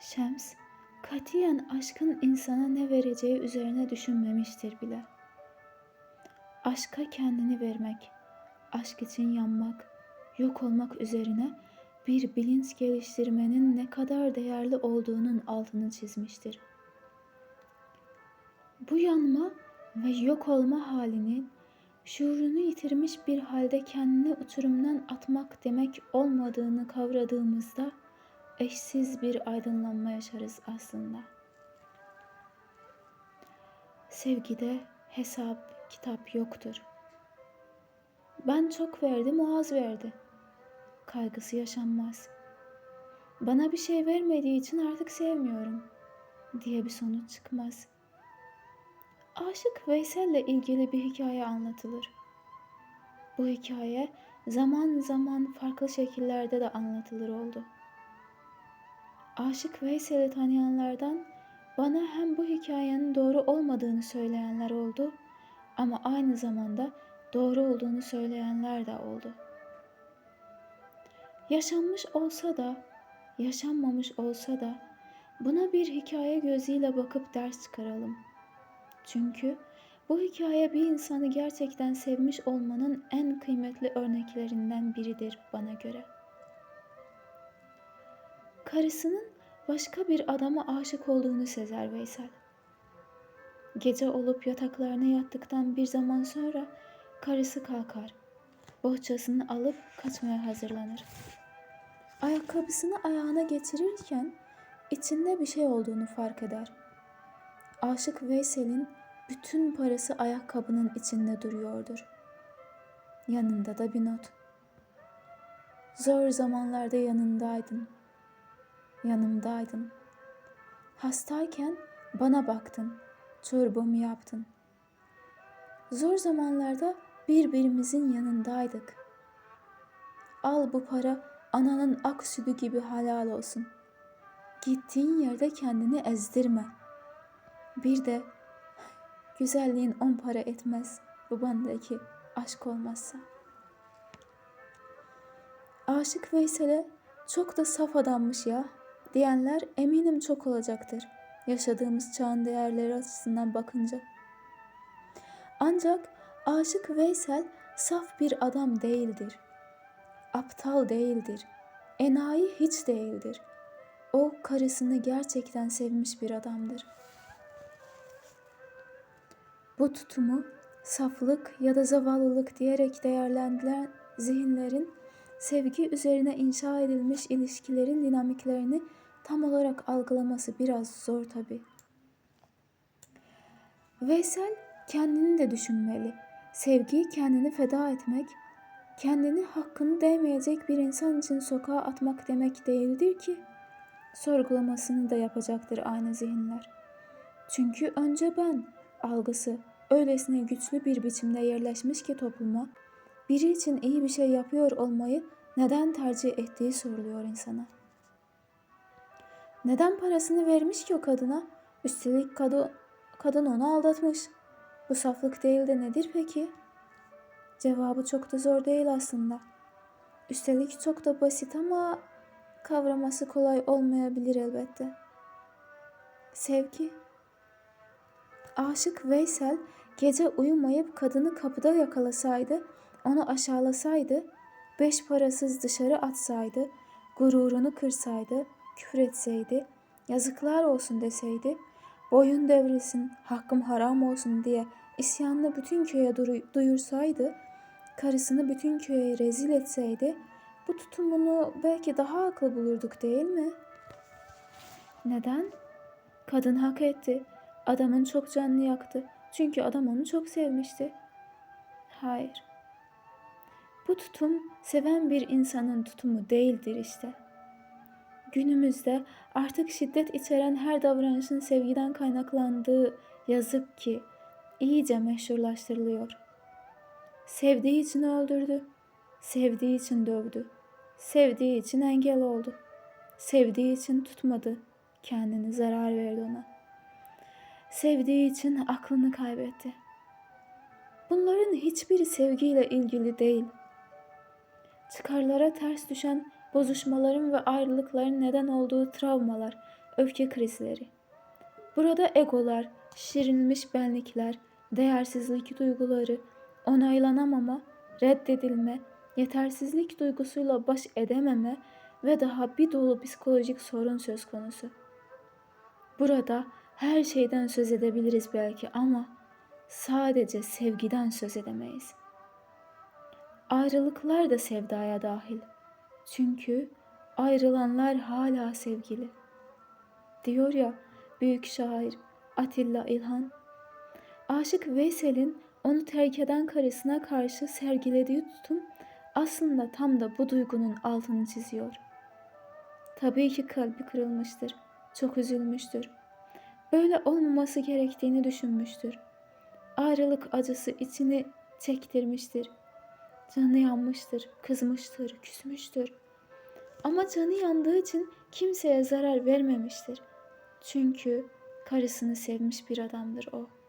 Şems, katiyen aşkın insana ne vereceği üzerine düşünmemiştir bile. Aşka kendini vermek, aşk için yanmak, yok olmak üzerine bir bilinç geliştirmenin ne kadar değerli olduğunun altını çizmiştir. Bu yanma ve yok olma halinin şuurunu yitirmiş bir halde kendini uçurumdan atmak demek olmadığını kavradığımızda eşsiz bir aydınlanma yaşarız aslında. Sevgide hesap, kitap yoktur. Ben çok verdim, o az verdi. Kaygısı yaşanmaz. Bana bir şey vermediği için artık sevmiyorum diye bir sonuç çıkmaz. Aşık Veysel'le ilgili bir hikaye anlatılır. Bu hikaye zaman zaman farklı şekillerde de anlatılır oldu. Aşık Veysel'i tanıyanlardan bana hem bu hikayenin doğru olmadığını söyleyenler oldu ama aynı zamanda doğru olduğunu söyleyenler de oldu. Yaşanmış olsa da, yaşanmamış olsa da buna bir hikaye gözüyle bakıp ders çıkaralım. Çünkü bu hikaye bir insanı gerçekten sevmiş olmanın en kıymetli örneklerinden biridir bana göre. Karısının başka bir adama aşık olduğunu sezer Veysel. Gece olup yataklarına yattıktan bir zaman sonra karısı kalkar. Bohçasını alıp kaçmaya hazırlanır. Ayakkabısını ayağına geçirirken içinde bir şey olduğunu fark eder. Aşık Veysel'in bütün parası ayakkabının içinde duruyordur. Yanında da bir not. Zor zamanlarda yanındaydın. Yanımdaydın. Hastayken bana baktın. Çorbamı yaptın. Zor zamanlarda birbirimizin yanındaydık. Al bu para ananın ak sütü gibi halal olsun. Gittiğin yerde kendini ezdirme. Bir de güzelliğin on para etmez babandaki aşk olmazsa. Aşık Veysel'e çok da saf adammış ya diyenler eminim çok olacaktır yaşadığımız çağın değerleri açısından bakınca. Ancak Aşık Veysel saf bir adam değildir. Aptal değildir. Enayi hiç değildir. O karısını gerçekten sevmiş bir adamdır. Bu tutumu saflık ya da zavallılık diyerek değerlendirilen zihinlerin sevgi üzerine inşa edilmiş ilişkilerin dinamiklerini tam olarak algılaması biraz zor tabi. Veysel kendini de düşünmeli. Sevgiyi kendini feda etmek, kendini hakkını değmeyecek bir insan için sokağa atmak demek değildir ki. Sorgulamasını da yapacaktır aynı zihinler. Çünkü önce ben algısı öylesine güçlü bir biçimde yerleşmiş ki topluma, biri için iyi bir şey yapıyor olmayı neden tercih ettiği soruluyor insana. Neden parasını vermiş ki o kadına? Üstelik kadın, kadın onu aldatmış. Bu saflık değil de nedir peki? Cevabı çok da zor değil aslında. Üstelik çok da basit ama kavraması kolay olmayabilir elbette. Sevgi. Aşık Veysel gece uyumayıp kadını kapıda yakalasaydı, onu aşağılasaydı, beş parasız dışarı atsaydı, gururunu kırsaydı, küfür etseydi, yazıklar olsun deseydi, boyun devrilsin, hakkım haram olsun diye isyanını bütün köye duyursaydı, karısını bütün köye rezil etseydi, bu tutumunu belki daha haklı bulurduk değil mi? Neden? Kadın hak etti. Adamın çok canını yaktı. Çünkü adam onu çok sevmişti. Hayır. Bu tutum seven bir insanın tutumu değildir işte.'' Günümüzde artık şiddet içeren her davranışın sevgiden kaynaklandığı yazık ki iyice meşhurlaştırılıyor. Sevdiği için öldürdü, sevdiği için dövdü, sevdiği için engel oldu, sevdiği için tutmadı, kendini zarar verdi ona. Sevdiği için aklını kaybetti. Bunların hiçbiri sevgiyle ilgili değil. Çıkarlara ters düşen bozuşmaların ve ayrılıkların neden olduğu travmalar, öfke krizleri. Burada egolar, şişirilmiş benlikler, değersizlik duyguları, onaylanamama, reddedilme, yetersizlik duygusuyla baş edememe ve daha bir dolu psikolojik sorun söz konusu. Burada her şeyden söz edebiliriz belki ama sadece sevgiden söz edemeyiz. Ayrılıklar da sevdaya dahil. Çünkü ayrılanlar hala sevgili. Diyor ya büyük şair Atilla İlhan. Aşık Veysel'in onu terk eden karısına karşı sergilediği tutum aslında tam da bu duygunun altını çiziyor. Tabii ki kalbi kırılmıştır, çok üzülmüştür. Böyle olmaması gerektiğini düşünmüştür. Ayrılık acısı içini çektirmiştir. Canı yanmıştır, kızmıştır, küsmüştür. Ama canı yandığı için kimseye zarar vermemiştir. Çünkü karısını sevmiş bir adamdır o.''